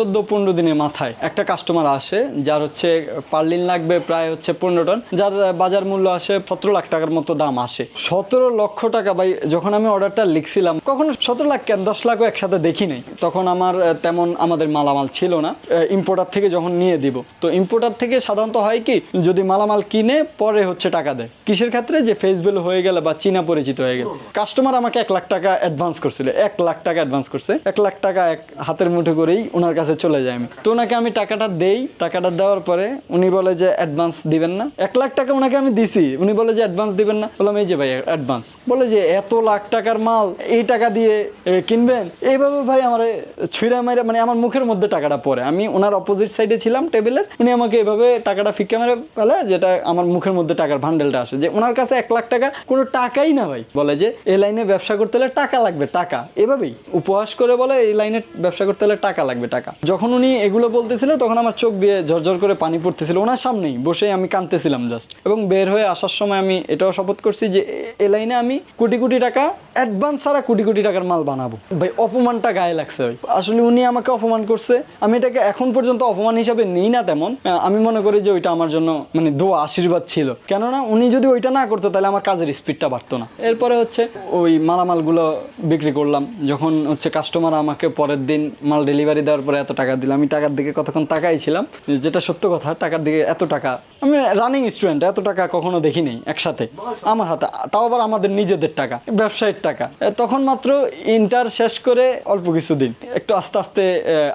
চোদ্দ পনেরো দিনের মাথায় একটা কাস্টমার আসে, যার হচ্ছে পার্লিন লাগবে প্রায় হচ্ছে পনেরো টন যার বাজার মূল্য আসে সতেরো লাখ টাকার মতো দাম আসে। সতেরো লক্ষ টাকা, ভাই, যখন আমি অর্ডারটা লিখছিলাম, কখনো সতেরো লাখ কেন, দশ লাখও একসাথে দেখি নাই। তখন আমার তেমন আমাদের মালামাল ছিল না ইম্পোর্টার থেকে যখন নিয়ে দিব। তো ইম্পোর্টার থেকে সাধারণত হয় কি, যদি মালামাল কিনে পরে হচ্ছে টাকা দেয়। কিসের ক্ষেত্রে? যে ফেস ভ্যালু হয়ে গেলে বা চীনা পরিচিত হয়ে গেলে। কাস্টমার আমাকে এক লাখ টাকা অ্যাডভান্স করছিল, এক লাখ টাকা অ্যাডভান্স করছে, এক লাখ টাকা এক হাতের মুঠো করেই ওনার কাছে চলে যায় আমি। তো ওনাকে আমি টাকাটা দেই, টাকাটা দেওয়ার পরে উনি বলে যে অ্যাডভান্স দিবেন না। এক লাখ টাকা ওনাকে আমি দিছি, উনি বলে যে অ্যাডভান্স দিবেন না। বললাম, এই যে ভাই অ্যাডভান্স বলে যে, এত লাখ টাকার মাল, এই টাকা দিয়ে কিনবেন? এইভাবে ভাই আমার ছুঁড়া মাইরা মানে আমার মুখের মধ্যে টাকাটা পড়ে। আমি ওনার অপোজিট সাইডে ছিলাম টেবিলের উনি আমাকে এভাবে টাকাটা ফিকে মেরে ফেলে, যেটা আমার মুখের মধ্যে টাকার ভান্ডেলটা আসে। যে ওনার কাছে এক লাখ টাকা, কোনো টাকাই না ভাই। বলে যে, এই লাইনে ব্যবসা করতে হলে টাকা লাগবে, টাকা। এভাবেই। উপহাস করে বলে, এই লাইনে ব্যবসা করতে হলে টাকা লাগবে, টাকা। যখন উনি এগুলো বলতেছিল, তখন আমার চোখ দিয়ে ঝরঝর করে পানি পড়তেছিল। ওনার সামনেই বসে আমি কাঁদতেছিলাম জাস্ট এবং বের হয়ে আসার সময় আমি এটাও শপথ করছি যে এ- লাইনে আমি কোটি কোটি টাকা অ্যাডভান্স ছাড়া কোটি কোটি টাকার মাল বানাবো। ভাই, অপমানটা গায়ে লাগছে ভাই। আসলে উনি আমাকে অপমান করছে। আমি এটাকে এখন পর্যন্ত অপমান হিসাবে নিই না তেমন। আমি মনে করি যে ওইটা আমার জন্য মানে দোয়া, আশীর্বাদ ছিল। কেননা উনি যদি ওইটা না করতো, তাহলে আমার কাজের স্পিডটা বাড়তো না। এরপরে হচ্ছে ওই মালামালগুলো বিক্রি করলাম। যখন হচ্ছে কাস্টমার আমাকে পরের দিন মাল ডেলিভারি দেওয়ার পরে এত টাকা দিল। আমি টাকার দিকে কতক্ষণ তাকাই ছিলাম যেটা সত্য কথা, টাকার দিকে এত টাকা আমি রানিং স্টুডেন্ট এত টাকা কখনো দেখি নেই একসাথে। আমার হাতে, তাও আবার আমাদের নিজেদের টাকা ব্যবসায়িক টাকা। তখন মাত্র ইন্টার শেষ করে অল্প কিছুদিন। একটু আস্তে আস্তে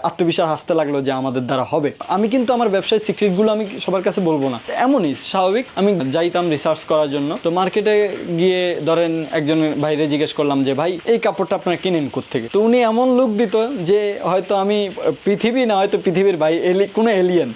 আত্মবিশ্বাস আসতে লাগল যে আমাদের দ্বারা হবে। আমি কিন্তু আমার ব্যবসায়িক সিক্রেটগুলো আমি সবার কাছে বলব না। এমনই স্বাভাবিক, আমি যাইতাম রিসার্চ করার জন্য। তো মার্কেটে গিয়ে ধরেন একজন ভাইরে জিজ্ঞেস করলাম যে, ভাই, এই কাপড়টা আপনারা কিনেন থেকে তো উনি এমন লুক দিত যে, হয়তো আমি পৃথিবী না, হয়তো পৃথিবীর ভাই, এলি, কোনো এলিয়েন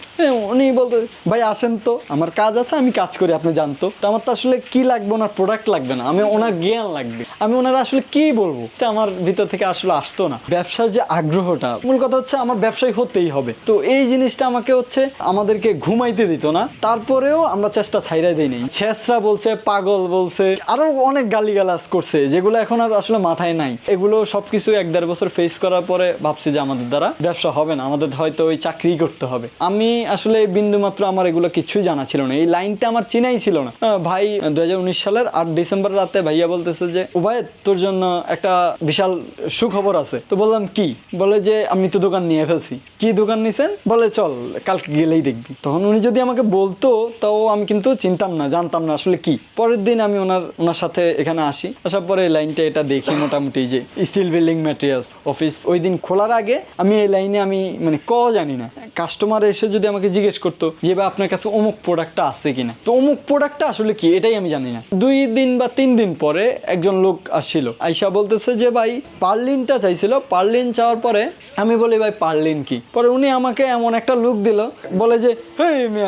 উনি বলতো, ভাই, আসেন তো। আমার কাজ আছে, আমি কাজ করি, আপনি জানতো। তো আমার তো আসলে কি লাগবে, ওনার প্রোডাক্ট লাগবে না, আমি ওনার জ্ঞান লাগবে। আমি ওনার আসলে কি বলব? এটা আমার ভিতর থেকে আসলে আসতো না। ব্যবসার যে আগ্রহটা, মূল কথা হচ্ছে আমার ব্যবসায়ী হতেই হবে। তো এই জিনিসটা আমাকে হচ্ছে আমাদেরকে ঘুমাইতে দিত না। তারপরেও আমরা চেষ্টা ছাইরাই দিই নেই। ছেসরা বলছে, পাগল বলছে, আরও অনেক গালিগালাজ করছে, যেগুলো এখন আর আসলে মাথায় নাই। এগুলো সবকিছু এক দেড় বছর ফেস করার পরে ভাবছি যে আমাদের দ্বারা ব্যবসা হবে না। আমাদের হয়তো ওই চাকরি করতে হবে। আমি আসলে বিন্দু মাত্র আমার এগুলো কিছুই জানা ছিল না, এই লাইনটা আমার চিনাই ছিল না। ভাই দু সালের আট ডিসেম্বর রাতে ভাইয়া বলতেছে যে ভাই তোর জন্য একটা বিশাল সুখবর আছে। তো বললাম, কি? বলে যে, আমি তো দোকান নিয়ে ফেলছি। কি দোকান নিছেন? বলে, চল, কালকে গেলেই দেখবি। তখন উনি যদি আমাকে বলতো, তাও আমি কিন্তু চিনতাম না, জানতাম না আসলে কি। পরের দিন আমি ওনার ওনার সাথে এখানে আসি। আসার পরে এই লাইনটা এটা দেখি মোটামুটি যে, স্টিল বিল্ডিং ম্যাটেরিয়ালস অফিস। ওই দিন খোলার আগে আমি এই লাইনে আমি মানে ক জানি না। কাস্টমার এসে যদি আমাকে জিজ্ঞেস করতো যে, ভাই, আপনার কাছে অমুক প্রোডাক্টটা আছে কিনা? তো অমুক প্রোডাক্টটা আসলে কি? এটাই আমি জানি না। দুই দিন বা তিন দিন পরে একজন লোক আসছিল। আইসা বলতেছে যে, ভাই, পার্লিনটা চাইছিল। পার্লিন চাওয়ার পরে আমি বলি, ভাই, পার্লিন কি? পরে উনি আমাকে এমন একটা লুক দিল। বলে যে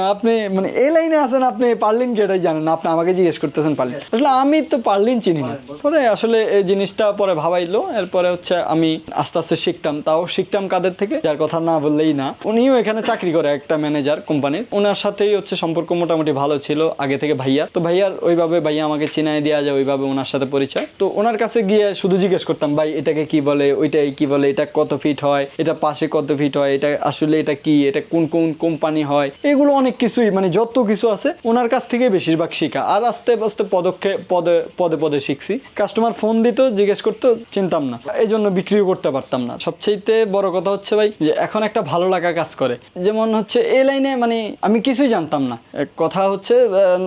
আপনি মানে এই লাইনে আছেন, আপনি পার্লিন কি এটাই জানেন? আপনি আমাকে জিজ্ঞেস করতেছেন পার্লিন। আসলে আমি তো পার্লিন চিনি না। পরে আসলে এই জিনিসটা পরে ভাবাইলো। এরপরে হচ্ছে আমি আস্তে আস্তে শিখতাম। তাও শিখতাম কাদের থেকে? যার কথা না বললেই না। উনিও এখানে চাকরি করে একটা ম্যানেজার কোম্পানির ওনার সাথেই হচ্ছে সম্পর্ক মোটামুটি ভালো ছিল, আগে থেকে ভাইয়া তো ভাইয়ার ওইভাবে ভাইয়া আমাকে চিনাই দেওয়া যায়, ওইভাবে ওনার সাথে পরিচয়। তো ওনার কাছে গিয়ে শুধু জিজ্ঞেস করতাম, ভাই, এটাকে কি বলে, ওইটাই কি বলে, এটা কত ফিট হয়, এটা পাশে কত ফিট হয়, এটা আসলে এটা কি, এটা কোন কোন কোম্পানি হয়? এগুলো অনেক কিছুই মানে যত কিছু আছে, ওনার কাছ থেকে বেশিরভাগ শিখা। আর আস্তে আস্তে পদক্ষেপ পদে পদে পদে শিখছি। কাস্টমার ফোন দিত, জিজ্ঞেস করতো, চিনতাম না। এই জন্য বিক্রিও করতে পারতাম না। সবচেয়ে বড় কথা হচ্ছে ভাই, যে এখন একটা ভালো লাগা কাজ করে। যেমন হচ্ছে, এই লাইনে মানে আমি কিছুই জানতাম না। এক কথা হচ্ছে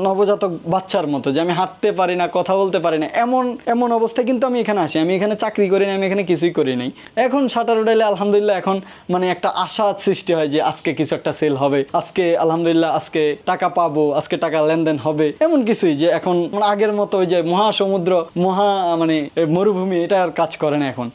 নবজাতক বাচ্চার মতো যে আমি হাঁটতে পারি না, কথা বলতে পারি না, এমন এমন অবস্থায় কিন্তু আমি এখানে আসি। আমি এখানে চাকরি করি না, আমি এখানে কিছুই করি নাই। এখন শাটার উঠাইলে আলহামদুলিল্লাহ এখন মানে একটা আশা সৃষ্টি হয় যে আজকে কিছু একটা সেল হবে, আজকে আলহামদুলিল্লাহ আজকে টাকা পাবো, আজকে টাকা লেনদেন হবে, এমন কিছুই যে এখন মানে আগের মতো ওই যে মহাসমুদ্র, মহা মানে মরুভূমি, এটা আর কাজ করে না এখন।